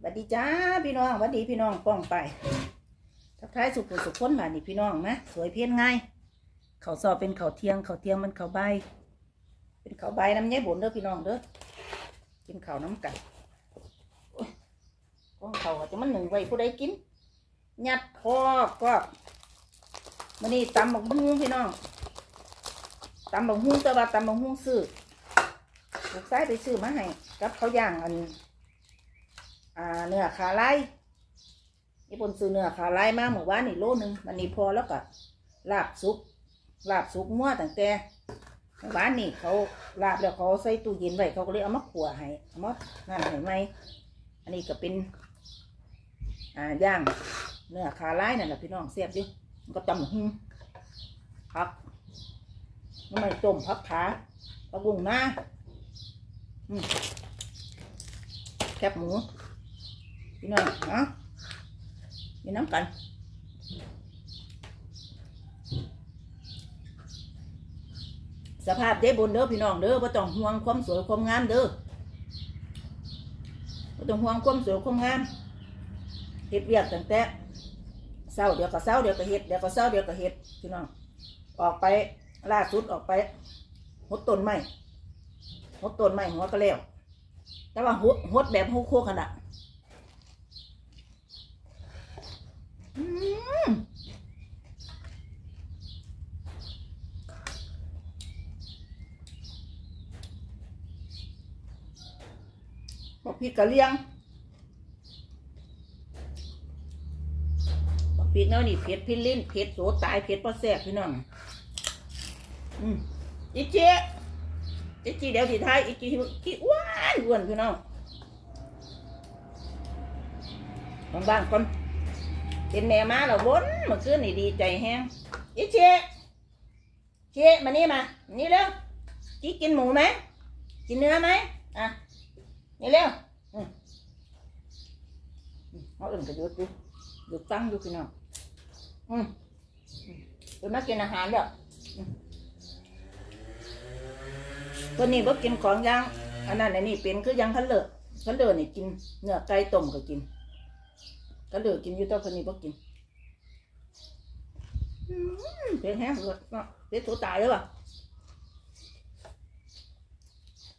หวัดดีจ้าพี่น้องหวัดดีพี่น้องป้องไป ทักทายสุขสุขคนบานี่พี่น้องนะสวยเพี้ยนง่ายเขาสอบเป็นเขาเทียงเขาเทียงมันเขาใบ เป็นเขาใบน้ำเย้บุญเด้อพี่น้องเด้อกินเขาน้ำกันโอ้องเขาจะมันหนึ่งไว้ผู้ใดกินยัดคอก็มันนี่ตำบักหุ่งพี่น้องตำบักหุ่งแต่ว่าตำบักหุ่งซื้อลูกชายไปซื้อมาให้กับเขาวย่างอัน อ่าเนื้อขาไล่ญี่ปุ่นซื้อเนื้อขาไล่มาหมู่บ้านนี่โลหนึงมันนี่พอแล้วก็ลาบซุปลาบซุปมั่วตั้งแต่หมู่บ้านนี่เขาลาบแล้วเขาใส่ตู้เย็นไว้เขาก็เลยเอามาขัวให้เอามานั่นให้ไหมอันนี้ก็เป็นอ่าย่างเนื้อขาไล่นั่นแหละพี่น้องเสียบดิมันก็ตำหุ่งพักน้ำมันต้มพักขาปลาบุ้งหน้าแคบหมู พี่น้องเนาะมีน้ำกันสภาพเด้บนเด้อพี่น้องเด้อบ่ต้องห่วงความสวยความงามเด้อบ่ต้องห่วงความสวยความงามเฮ็ดเวียกตั้งแต่เช้าเดี๋ยวก็เช้าเดี๋ยวก็เฮ็ดเดี๋ยวก็เช้าเดี๋ยวก็เฮ็ดพี่น้องออกไปล่าสุดออกไปหดต้นไม้หดต้นไม้หัวก็แล้วแต่ว่าหดหดแบบโคกขนาด อืม พี่กะเลียงบอกพี่เนาะนี่เผ็ดพี่ลิ้นเผ็ดโสตายเผ็ดปลาแซ่บพี่น้องอืมอีเจ๊อีจีเดี๋ยวสิท้ายอีจีขี้อ้วนอ้วนพี่น้องบางๆก่อนเป็นแม่มาเราบนเมื่อคืนนี่ดีใจแฮงอีเชเชมานี่มา นี่เร็วจีกินหมูไหมกินเนื้อไหมอะ นี่เร็ว เอาอื่นก็หยุดดูหยุดฟังดูพี่น้องอืมอืมเดี๋ยวมากินอาหารเด้อตัวนี้บ่กินของย่างอันนั้นอันนี้เป็นคือยังคันเลิศคันเลิศนี่กินเนื้อไก่ต้มก็กินก็เลือกินอยู่ตัวคนนี้บ่กินอืมเป็นแห้งเลยเนาะเป็นตัวตายเลยวะ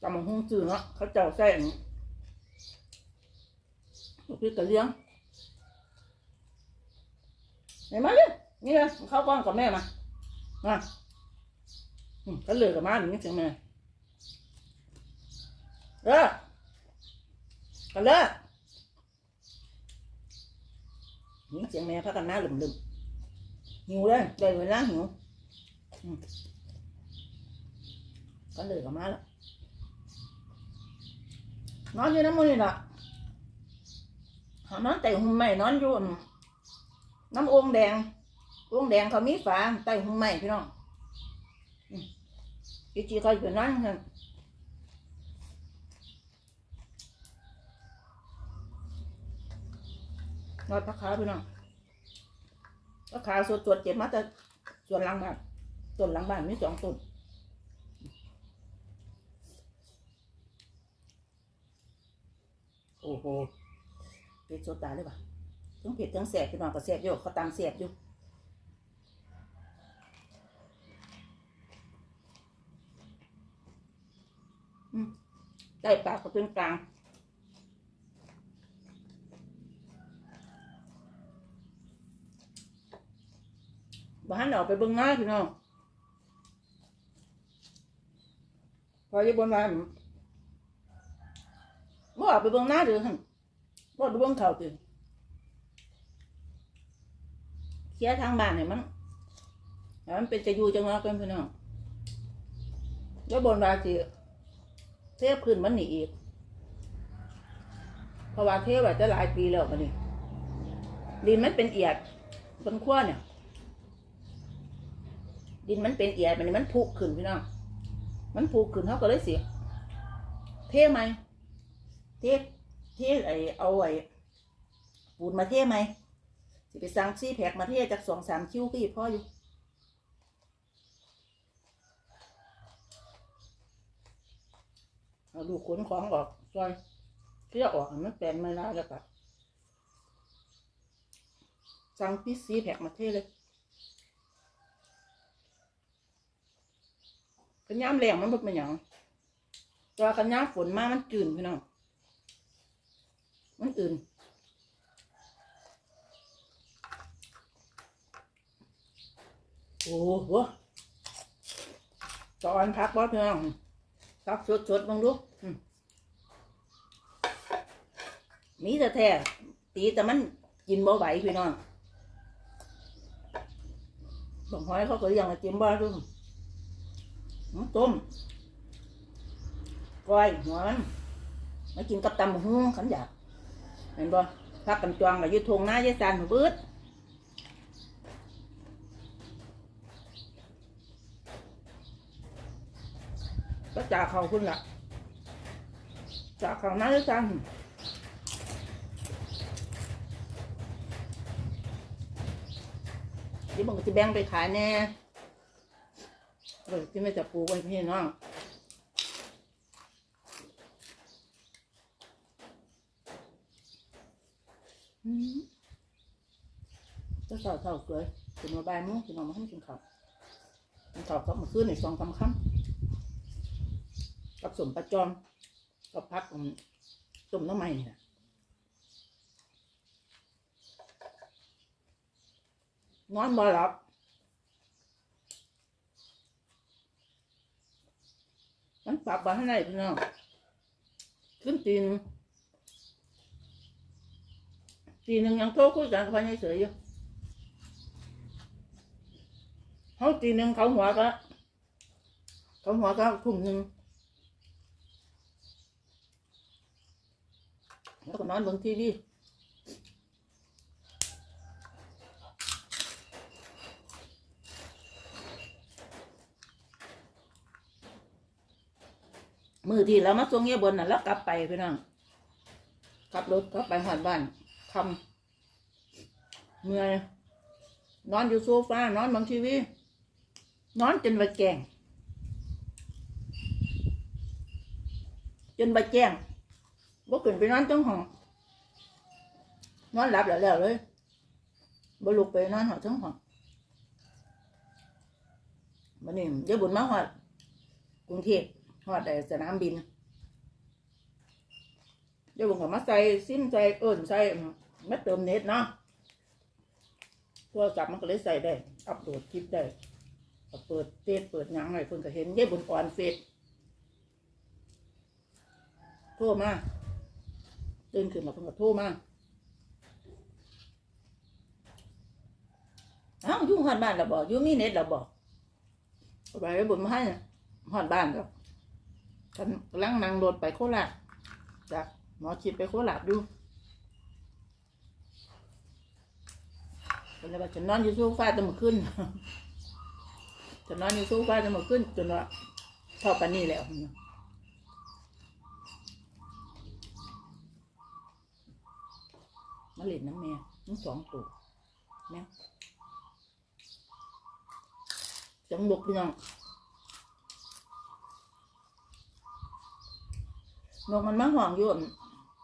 จำมันหุ้งจืดเนาะเขาเจ้าใส่อันนี้พี่กะเลี้ยง ไหนมาเนี่ยนี่นะเข้ากล้องกับแม่มามาก็เลืยกับมาหนึ่งเสียงแม่เลิกกันเลิกหนึ่งเสียงแม่พักกันหน้าหลึมหลึมหิวเลยเดินไปล้างหิวก็เลืยกับมาแล้วนอนอยู่น้ำมันนี่ละนอนแต่หุ่มไม่นอนอยู่ họ nói tay hôm mày nói vô nó uống đèn uống đèn เขามีฝาไต่หุ่มใหม่พี่น้องอืมอีจีเขาอยู่นั่นค่ะนอดพักขาพี่น้องพักขาส่วนตรวจเจ็บมาแต่ส่วนหลังบ้านต้นหลังบ้านมีสองต้นโอ้โหเป็ดโซตายเลยป่ะ ทั้งเผ็ดทั้งแสบพี่น้องก็แสบอยู่เขาตามแสบอยู่ได้ปากก็เป็นกลางบ้านออกไปเบิ่งหน้าพี่น้องพอจะบนมาบ่ออกไปเบิ่งหน้าเดือหั่นบ่ดูเบิ่งเขาติเค ลียร์ทางบ้านให้มันให้มันเป็นจะอยู่จังหวะกันพี่น้องแล้วบนมาสิเทพขึ้นมันหนีอีกเพราะว่าเทพไว้จะหลายปีแล้วมันนี่ดินมันเป็นเอียดบนขั้วเนี่ย ดินมันเป็นเอียดมันนี่มันพุขึ้นพี่น้องมันพุขึ้นเขาก็เลยเสียเทไหมเทเทไอเอาไอปูนมาเทไหม สิไปสั่งซี่แผกมาเทศจากสองสามคิวก็อีกพ่ออยู่เอาลูกขนของออกซอยเที่ยออกมันแปลงไม่ได้แล้วก็สั่งพี่ซีแผกมาเทศเลยขันย้ำแรงมันเป็นอย่างตัวขันย้ำฝนมากมันจืนพี่น้องมันอื่น โอ้โหตอนพักบอสพี่น้องพักสดสดๆบางลูกมีแต่แท้ตีแต่มันกินบ่ไหวพี่น้องบางหอยเขาก็ยังมาจิ้มบ้าด้วยต้มก้อยหัวมันมากินกับตำบักหูขันอยากเห็นบ่พักกันจวงกับยุทงหน้ายายสานหัวบืด ก็จ่าเขาคุณละจ่าเขาน่าจะจังเดี๋ยวมันก็จะแบ่งไปขายแน่เออที่ไม่จะปลูกไว้พี่น้องอืมก็เศร้าเศร้าเกยกินมาบายมุ้งกินออกมาให้กินข้าวกินข้าวก็มาขึ้นในสองสามคำ กับสมประจอมกับพักต้มน้ำใหม่นี่แหละนอนบ่หลับมันปรับบ้านไหนพี่น้องขึ้นตีนตีหนึ่งยังโทรคุยกันกับพายายเสืออยู่เขาตีหนึ่งเขาหัวก็เขาหัวก็ทุ่มหนึ่ง แล้วก็นอนเบิ่งทีวีมือที่เรามาส่งเงี้ยบนน่ะแล้วกลับไปพี่น้องขับรถกลับไปหอดบ้านคำเมื่อนอนอยู่โซฟานอนบังทีวีนอนจนไปแกงจนไปแจ้ง บ่ขึ้นไปนอนจังห้องนอนหลับแล้วแล้วเลยบ่ลุกไปนอนหอจังห้องบัดนี้เดี๋ยวบุญมาฮอดกรุงเทพฮอดได้สนามบินเดี๋ยวบุญก็มาใส่ซิมใส่เอิ้นใส่มาเติมเน็ตเนาะโทรศัพท์มันก็เลยใส่ได้ อัปโหลดคลิปได้เปิดเฟซเปิดหยังไงเพิ่นก็เห็นเยวบุญอ่อนเฟซโทรมา ตื่นขึ้นมาเพิ่งก็โทรมาเอ้าอยู่หอดบ้านแล้วบอกอยู่มีเน็ตแล้วบอกไปไว้บนมาให้หอดบ้านก็กันกำลังนั่งรถไปโคราชจากหมอชิดไปโคราชอยู่เป็นไรบ้าฉันนอนอยู่โซฟาจนมาขึ้นฉันนอนอยู่โซฟาจนมาขึ้นจนว่าเท่าปานนี้แล้ว มาเล่นน้ำแม่ทั้งสองตัวแม่จังบกพี่น้องนกมันมาห่องอยู่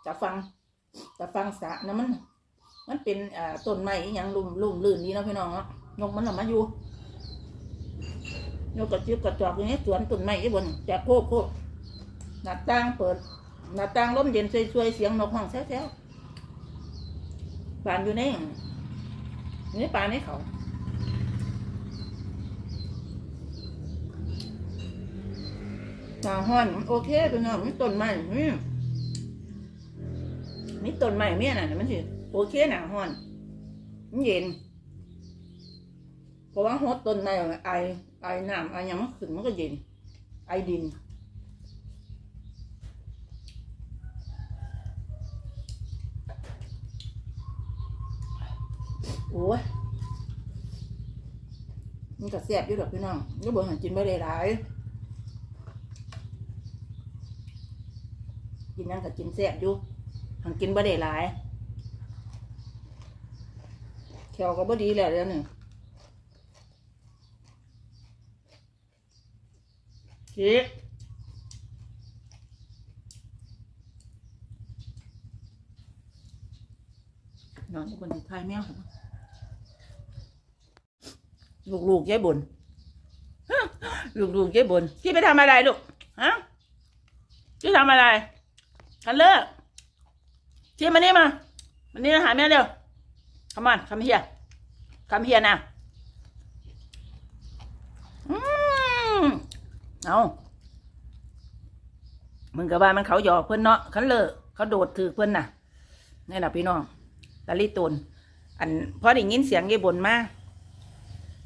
จะฟังจะฟังสะนะมัน มันเป็นอ่าต้นไม้อย่างลุ่มลุ่มลื่นนี้เนะพี่น้องเนาะนกมันละมาอยู่นกกระจิบกระจอกอย่างนี้สวนต้นไม้ที่บนแจกโคกโคกหน้าต่างเปิดหน้าต่างลมเย็นสวยๆเสียงนกห้องแซ่วๆ ป่านอยู่ในนี่ป่านในเขาหนาห้อนโอเคตัวน้องมันต้นไม้นี่นี่ต้นไม้เมียน่ะมันสิโอเคหนาห้อนมันเย็นเพราะว่าฮดต้นไม้ไอไอน้ำไอยังมันขึ้นมันก็เย็นไอดิน โอ้ยมันก็แซ่บอยู่ดอกพี่น้องก็บอกหันกินไม่ได้หลายกินนั่นก็กินแซ่บอยู่หันกินไม่ได้หลายแขวก็บ่ดีแล้วเดี๋ยวนี้คิดนอนอยู่บนที่ท้ายแมวเหรอ ลูกลูกๆยายบุญลูกลูกๆยายบุญที่ไปทำอะไรลูกฮะที่ทำอะไรคันเลอร์ที่มานี่มามานี่มาหาแม่เร็ว come on come here come here now อืมเอามึงกับว่ามันเขาหยอกเพื่อนเนาะคันเลอร์เขาโดดถือเพื่อนน่ะนี่แหละพี่น้องตาลิตูนอันพอได้ยินเสียงยายบุญมา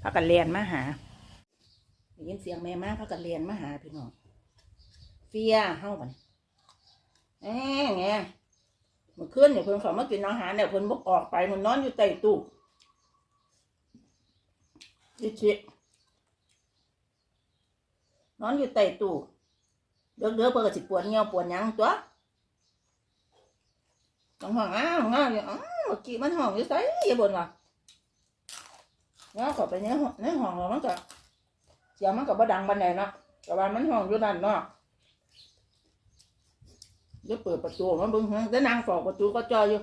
พากันเรียนมาหาได้ยินเสียงแม่มาพากันเรียนมาหาพี่น้องเฟียเฮ้าบันแง่แง่เมื่อคืนเนี่ยเพิ่นเขามากินอาหารเนี่ยเพิ่นบกออกไปมันนอนอยู่ใต้ตู้ดิชินอนอยู่ใต้ตู้เดือดเดือเพิ่นก็สิปวดเงี้ยวปวดยังตัวต้องห้องอ้าวอ้าวอยู่อ้าวเมื่อกี้มันห้องอยู่ไสอย่าบ่นว่ะ ง้อเข้าไปในห้องในห้องแล้วมันก็เสียงมันก็บ่ดังปานใดเนาะแต่ว่ามันห้องอยู่ด้านนอกเดี๋ยวเปิดประตูมันเบิ่งฮะแต่นางฝ้าประตูก็จอยอยู่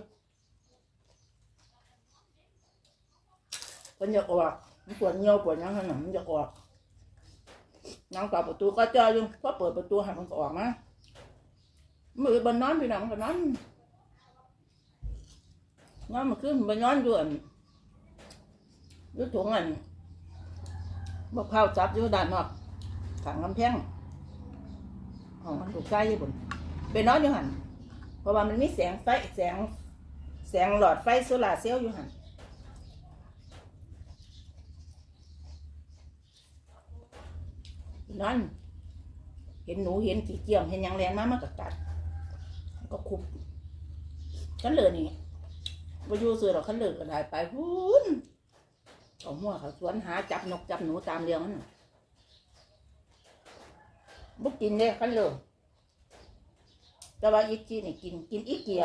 เพิ่นจะออกมันปวดเงี้ยวปวดยังขนาดมันจะออกนางฝ้าประตูก็จอยอยู่พอเปิดประตูให้มันก็ออกมามือบนนอนพี่น้องก็นอนนอนมาขึ้นบนนอนอยู่อัน ยูถุงอันมะพร้าวจับอยู่ด้านนอกขังกำแพงของมันถูกใจอยู่บนไปนอนอยู่หันเพราะว่ามันมีแสงไฟแสง แสงหลอดไฟโซลาเซลล์อยู่หันนอนเห็นหนูเห็นกี่เกี่ยมเห็นยังแรงมากมันก็กัดมันก็คุบฉันเลยนี่ไปยู่เสือเราขันเลยก็ได้ไปหุ้น เอาหัวเขาสวนหาจับนกจับหนูตามเรียงมันน่ะบุกกินเด้ขันเลยแต่ว่าอีกทีนี่กินกินอีกเกีย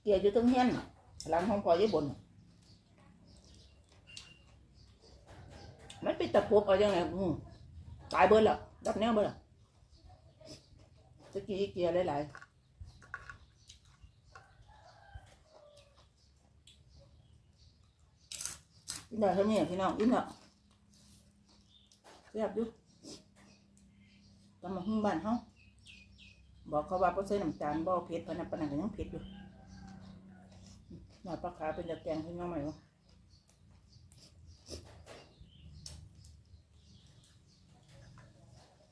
เกียอยู่ตรงเฮียนน่ะหลังห้องพอยี่บน มันเป็นตะปบเอาจังไงตายเบิดและดับแนวเบิดและจะกินอีกเกียร์หลายๆ กิน ได้เท่านี้พี่น้องกินเถอะแซ่บอยู่ตำมาหุ้งบ้านเฮาบอกเขาว่าบ่ใส่น้ำตาลบ่อเผ็ดพนันปนันก็ยังเผ็ดอยู่หน่อยปลาขาเป็นตะแกงขึ้นมาใหม่วะ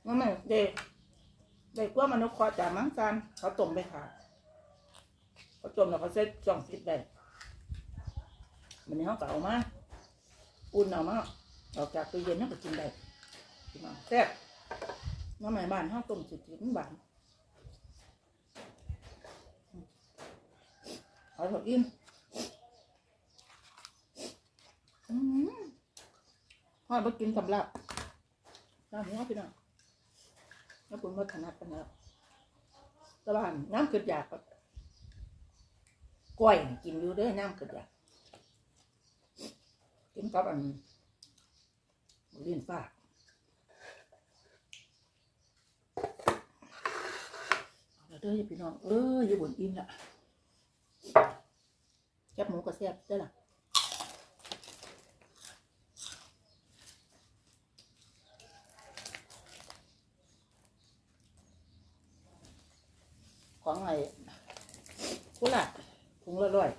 นั่นแหละเด็กเด็กว่ามันนกคอจ่ามังกันเขาต้มไปขาเขาต้มแล้วเขาใส่จ่องฟิตได้มันนี้เขาก็เอามา อุ่นเอามาออกจากตู้เย็นเขาก็กินได้พี่น้องแซ่บน้ำใหม่บ้านเขาต้มสุดจินบานเอาเถอะอิ่มอืมพ่อไปกินสำหรับน้ำนี้พี่น้องแล้วคุณมาถนัดกันแล้วตะบานน้ำเกิดอยากก็กล้วยกินอยู่ด้อน้ำเกิดอยาก กินกับอันเลิ้ยนฟ้าเอาเด้อพี่น้องเอออย่บนอิ่มละแคบหมูก็แซ่บได้อล่ะของไอ้กุหลาบถุงละร้อย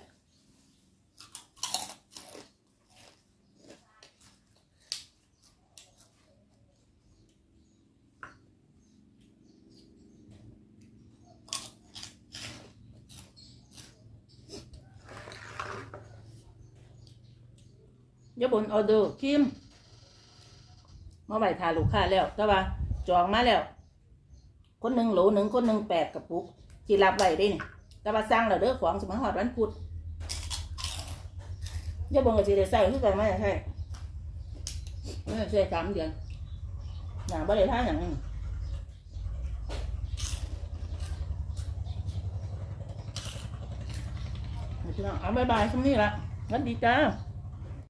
อย่าบนออเดอร์คิมมาไหวทาลูกค้าแล้วแต่ว่าจองมาแล้ว คนหนึ่งโหลหนึ่งคนหนึ่งแปดกระปุกที่รับไว้ได้นี่แต่ว่าสร้างแล้วเด้อของสมัยหอดวันพุธอย่าบนกับสีได้ใส่คือกันไม่ได้ใช่ไม่ใช่สามเดือนอย่าบ่ได้ท่าอย่างนี้องเอาบายบายช่วงนี้ละสวัสดีจ้า